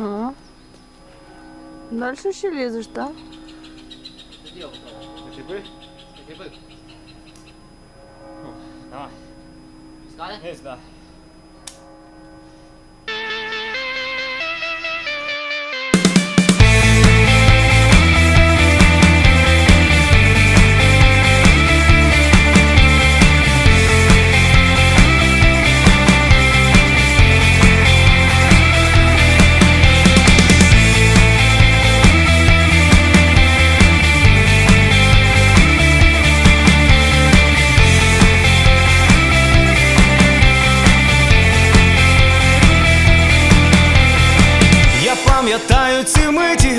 А. Дальше ще лізеш, так? Зачепи? Зачепи. Давай. Стали? Не знаю. ті миті,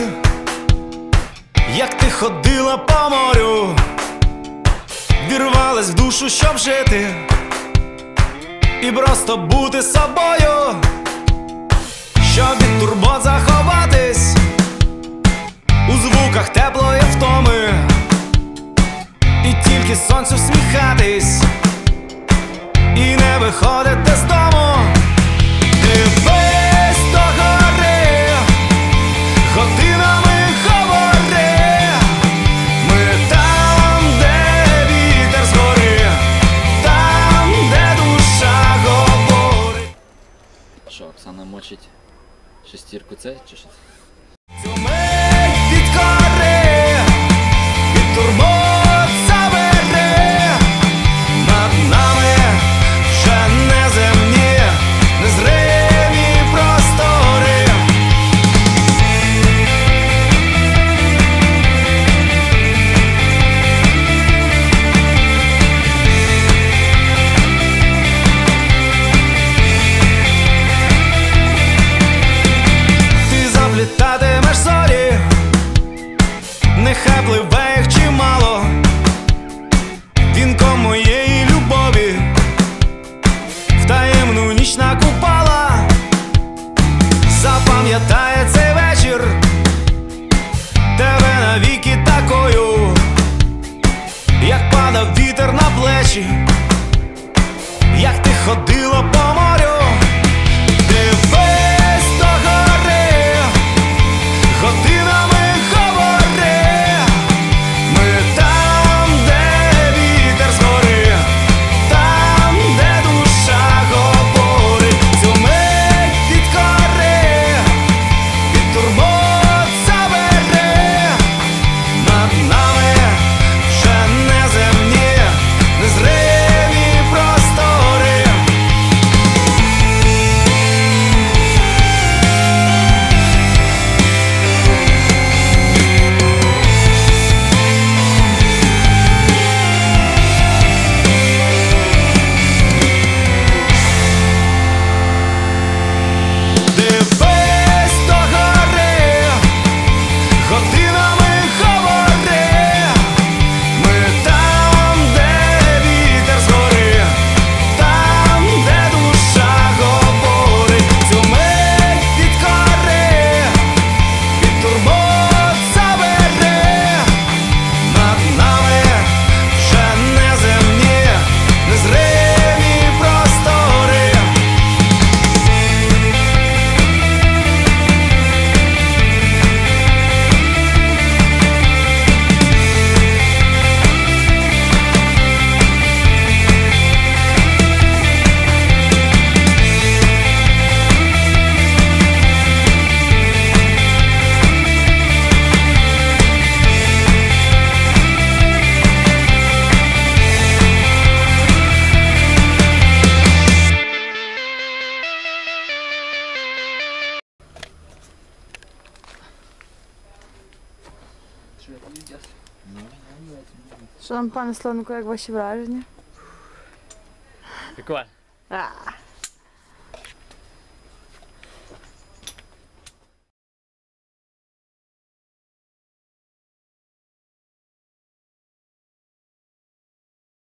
як ти ходила по морю, вірвалась в душу, щоб жити, і просто бути собою, щоб від турбот заховатись у звуках теплої втоми. значить шестірку це чи щось? Що там, пане Славнику, як ваші враження? Прикольно.